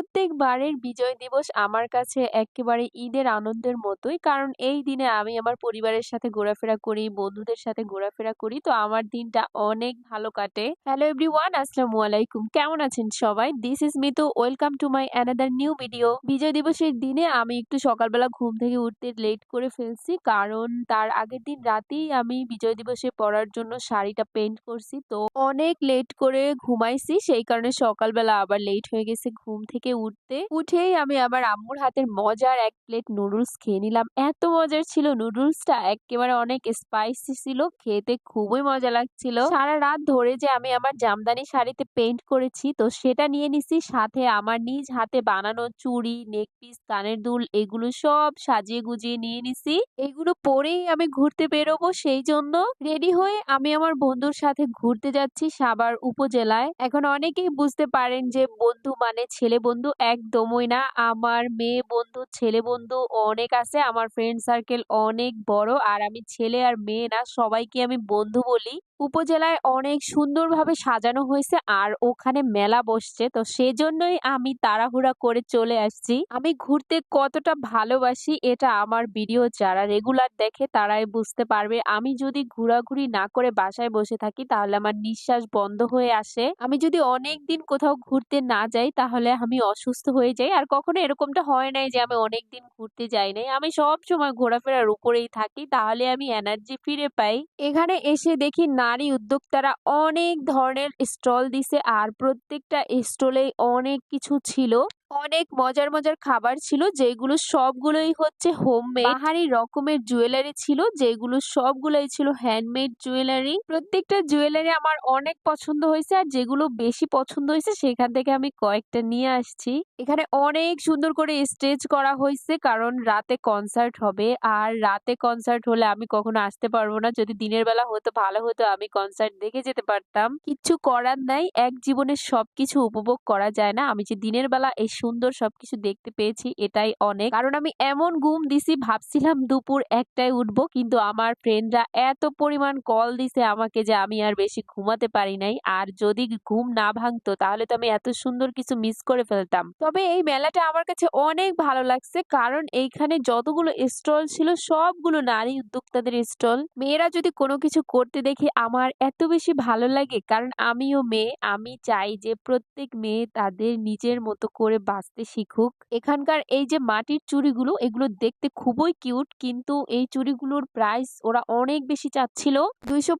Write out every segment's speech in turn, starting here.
would প্রত্যেকবারের বিজয় দিবস আমার কাছে একেবারে ঈদের আনন্দের মতোই। কারণ এই দিনে আমি আমার পরিবারের সাথে ঘোরাফেরা করি, বন্ধুদের সাথে ঘোরাফেরা করি। তো আমার দিনটা অনেক ভালো কাটে। হ্যালো এভরিওয়ান, আসসালামু আলাইকুম। কেমন আছেন সবাই? This is Mitu. Welcome to my another new video. বিজয় দিবসের দিনে আমি একটু সকালবেলা ঘুম থেকে উঠতে লেট করে ফেলছি। কারণ তার আগের দিন রাতেই আমি বিজয় দিবসে পড়ার জন্য শাড়িটা পেইন্ট করছি। তো অনেক লেট করে ঘুমাইছি। সেই কারণে সকালবেলা আবার লেট হয়ে গেছে ঘুম থেকে উঠতে। উঠেই আমি আমার আম্মুর হাতের মজার এক প্লেট নুডলস খেয়ে নিলাম। এত মজার ছিল নুডলসটা একেবারে অনেক স্পাইসি ছিল। খেতে খুবই মজা লাগছিল। সারা রাত ধরে যে আমি আমার জামদানি শাড়িতে পেইন্ট করেছি তো সেটা নিয়ে নিছি সাথে আমার নিজ হাতে বানানো চুড়ি, নেকপিস, কানের দুল এগুলো সব সাজিয়ে গুজিয়ে নিয়ে নিছি। এগুলো পরেই আমি ঘুরতে বেরোবো সেই জন্য রেডি হয়ে আমি আমার বন্ধুর সাথে ঘুরতে যাচ্ছি সাবার উপজেলায়। এখন অনেকেই বুঝতে পারেন যে বন্ধু মানে ছেলে বন্ধু একদমই না। আমার মেয়ে বন্ধু, ছেলে বন্ধু অনেক আছে। আমার ফ্রেন্ড সার্কেল অনেক বড়। আর আমি ছেলে আর মেয়ে না সবাইকে আমি বন্ধু বলি। উপজেলায় অনেক সুন্দরভাবে সাজানো হয়েছে আর ওখানে মেলা বসছে। তো সেজন্যই আমি তাড়াহুড়া করে চলে আসছি। আমি ঘুরতে কতটা ভালোবাসি এটা আমার ভিডিও যারা রেগুলার দেখে তারাই বুঝতে পারবে। আমি যদি ঘোরাঘুরি না করে বাসায় বসে থাকি তাহলে আমার নিঃশ্বাস বন্ধ হয়ে আসে। আমি যদি অনেক দিন কোথাও ঘুরতে না যাই তাহলে আমি অসুস্থ হয়ে যাই। আর কখনো এরকমটা হয় নাই যে আমি অনেক দিন ঘুরতে যাই নাই। আমি সব সময় ঘোরাফেরার উপরেই থাকি, তাহলে আমি এনার্জি ফিরে পাই। এখানে এসে দেখি নারী উদ্যোক্তারা অনেক ধরনের স্টল দিছে আর প্রত্যেকটা স্টলে অনেক কিছু ছিল। অনেক মজার মজার খাবার ছিল যেগুলো সবগুলোই হচ্ছে হোমমেড পাহাড়ি রকমের জুয়েলারি ছিল যেগুলো সবগুলোই ছিল হ্যান্ডমেড জুয়েলারি প্রত্যেকটা জুয়েলারি আমার অনেক পছন্দ হয়েছে, আর যেগুলো বেশি পছন্দ হয়েছে, সেখান থেকে আমি কয়েকটা নিয়ে আসছি। এখানে অনেক সুন্দর করে স্টেজ করা হয়েছে, কারণ রাতে কনসার্ট হবে, আর রাতে কনসার্ট হলে আমি কখনো আসতে পারব না। যদি দিনের বেলা হতো, ভালো হতো, আমি কনসার্ট দেখে যেতে পারতাম। কিচ্ছু করার নাই, এক জীবনে সবকিছু উপভোগ করা যায় না। আমি যে দিনের বেলা এই সুন্দর সবকিছু দেখতে পেয়েছি, এটাই অনেক। কারণ আমি এমন ঘুম দিছি, ভাবছিলাম দুপুর একটাই উঠবো, কিন্তু আমার ফ্রেন্ডরা এত পরিমাণ কল দিছে আমাকে যে আমি আর বেশি ঘুমাতে পারি নাই। আর যদি ঘুম না ভাঙতো, তাহলে তো আমি এত সুন্দর কিছু মিস করে ফেলতাম। তবে এই মেলাটা আমার কাছে অনেক ভালো লাগছে, কারণ এইখানে যতগুলো স্টল ছিল, সবগুলো নারী উদ্যোক্তাদের স্টল। মেয়েরা যদি কোনো কিছু করতে দেখি আমার এত বেশি ভালো লাগে, কারণ আমিও মেয়ে, আমি চাই যে প্রত্যেক মেয়ে তাদের নিজের মতো করে বাঁচতে শিখুক। এখানকার এই যে মাটির চুড়িগুলো, এগুলো দেখতে খুবই কিউট, কিন্তু এই চুড়িগুলোর প্রাইস ওরা অনেক বেশি চাচ্ছিল। দুইশো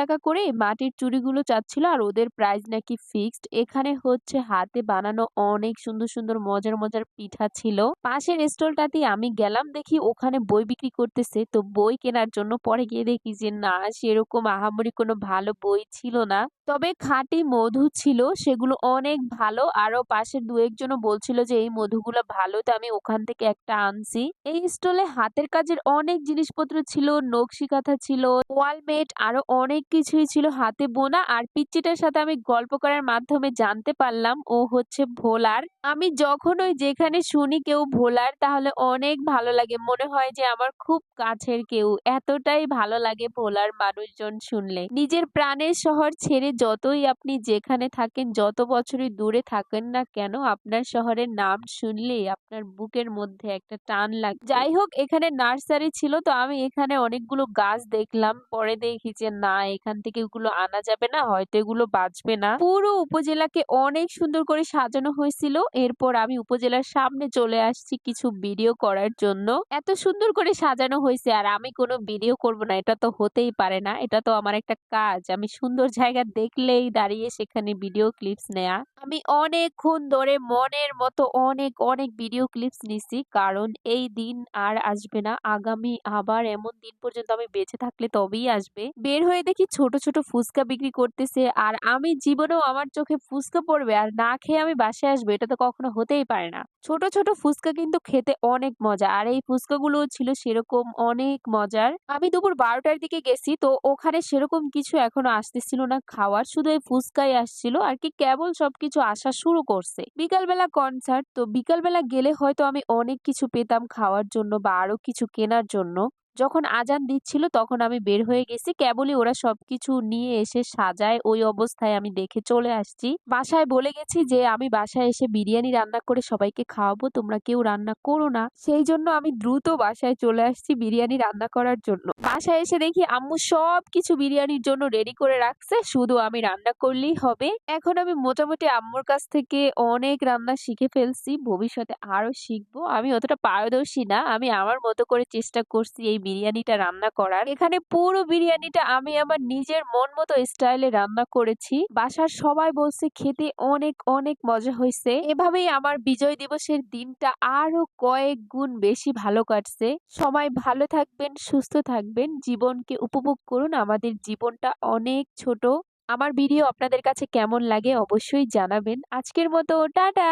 টাকা করে মাটির চুড়িগুলো চাচ্ছিল আর ওদের প্রাইস নাকি ফিক্সড। এখানে হচ্ছে হাতে বানানো অনেক সুন্দর সুন্দর মজার মজার পিঠা ছিল। পাশের স্টলটাতে আমি গেলাম দেখি ওখানে বই বিক্রি করতেছে। তো বই কেনার জন্য পরে গিয়ে দেখি যে, না, সেরকম আহামরি কোনো ভালো বই ছিল না। তবে খাঁটি মধু ছিল, সেগুলো অনেক ভালো। আরও পাশে দু একজনও বলছিল যে, এই মধুগুলো ভালো, তো আমি ওখান থেকে একটা আনছি। এই স্টলে হাতের কাজের অনেক জিনিসপত্র ছিল, নকশি কাঁথা ছিল ওয়ালমেট আরও অনেক কিছুই ছিল হাতে বোনা। আর পিচ্চিটার সাথে আমি গল্প করার মাধ্যমে জানতে পারলাম, ও হচ্ছে ভোলার। আমি যখন ওই যেখানে শুনি কেউ ভোলার, তাহলে অনেক ভালো লাগে। মনে হয় যে, আমার খুব কাছের কেউ। এতটাই ভালো লাগে ভোলার মানুষজন শুনলে। নিজের প্রাণের শহর ছেড়ে যতই আপনি যেখানে থাকেন, যত বছরই দূরে থাকেন না কেন, আপনার শহরের নাম শুনলেই আপনার বুকের মধ্যে একটা টান লাগে। যাই হোক, এখানে নার্সারি ছিল, তো আমি এখানে অনেকগুলো গাছ দেখলাম। পরে দেখি যে, না, এখান থেকে এগুলো আনা যাবে না, হয়তো এগুলো বাঁচবে না। পুরো উপজেলাকে অনেক সুন্দর করে সাজানো হয়েছিল। এরপর আমি উপজেলার সামনে চলে আসছি কিছু ভিডিও করার জন্য। এত সুন্দর করে সাজানো হয়েছে, আর আমি কোনো ভিডিও করব না, এটা তো হতেই পারে না। এটা তো আমার একটা কাজ, আমি সুন্দর জায়গা দেখলেই দাঁড়িয়ে সেখানে ভিডিও ক্লিপস নেয়া। আমি অনেকক্ষণ ধরে মনের মতো অনেক অনেক ভিডিও ক্লিপস নিছি, কারণ এই দিন আর আসবে না। আগামী আবার এমন দিন পর্যন্ত আমি বেঁচে থাকলে তবেই আসবে। বের হয়ে দেখি ছোট ছোট ফুচকা বিক্রি করতেছে আর আমি জীবনেও আমার চোখে ফুচকা পড়বে আর না খেয়ে আমি বাসায় আসব, এটা তো কখনো হতেই পারে না। ছোট ছোট ফুচকা কিন্তু খেতে অনেক মজা আর এই ফুচকাগুলো ছিল সেরকম অনেক মজার। আমি দুপুর বারোটার দিকে গেছি, তো ওখানে সেরকম কিছু এখনও আসতেছিল না খাওয়ার শুধু এই ফুচকাই আসছিল, আর কি কেবল সবকিছু আসা শুরু করছে। বিকালবেলা কনসার্ট তো বিকালবেলা গেলে হয়তো আমি অনেক কিছু পেতাম খাওয়ার জন্য বা আরও কিছু কেনার জন্য। যখন আজান দিচ্ছিল তখন আমি বের হয়ে গেছি। কেবলই ওরা সবকিছু নিয়ে এসে সাজায়, ওই অবস্থায় আমি দেখে চলে আসছি। বাসায় বলে গেছি যে, আমি বাসায় এসে বিরিয়ানি রান্না করে সবাইকে খাওয়াবো। তোমরা কেউ রান্না করো না। সেই জন্য আমি দ্রুত বাসায় চলে আসছি বিরিয়ানি রান্না করার জন্য। বাসায় এসে দেখি আম্মু সবকিছু বিরিয়ানির জন্য রেডি করে রাখছে। শুধু আমি রান্না করলেই হবে। এখন আমি মোটামুটি আম্মুর কাছ থেকে অনেক রান্না শিখে ফেলছি। ভবিষ্যতে আরও শিখব। আমি অতটা পারদর্শী না। আমি আমার মতো করে চেষ্টা করছি এই বিরিয়ানিটা রান্না করার। এখানে পুরো বিরিয়ানিটা আমি আমার নিজের মন মতো স্টাইলে রান্না করেছি। বাসার সবাই বলছে খেতে অনেক অনেক মজা হয়েছে এভাবেই আমার বিজয় দিবসের দিনটা আরও কয়েক গুণ বেশি ভালো কাটছে। সবাই ভালো থাকবেন, সুস্থ থাকবেন, জীবনকে উপভোগ করুন। আমাদের জীবনটা অনেক ছোট। আমার ভিডিও আপনাদের কাছে কেমন লাগে অবশ্যই জানাবেন। আজকের মতো টাটা।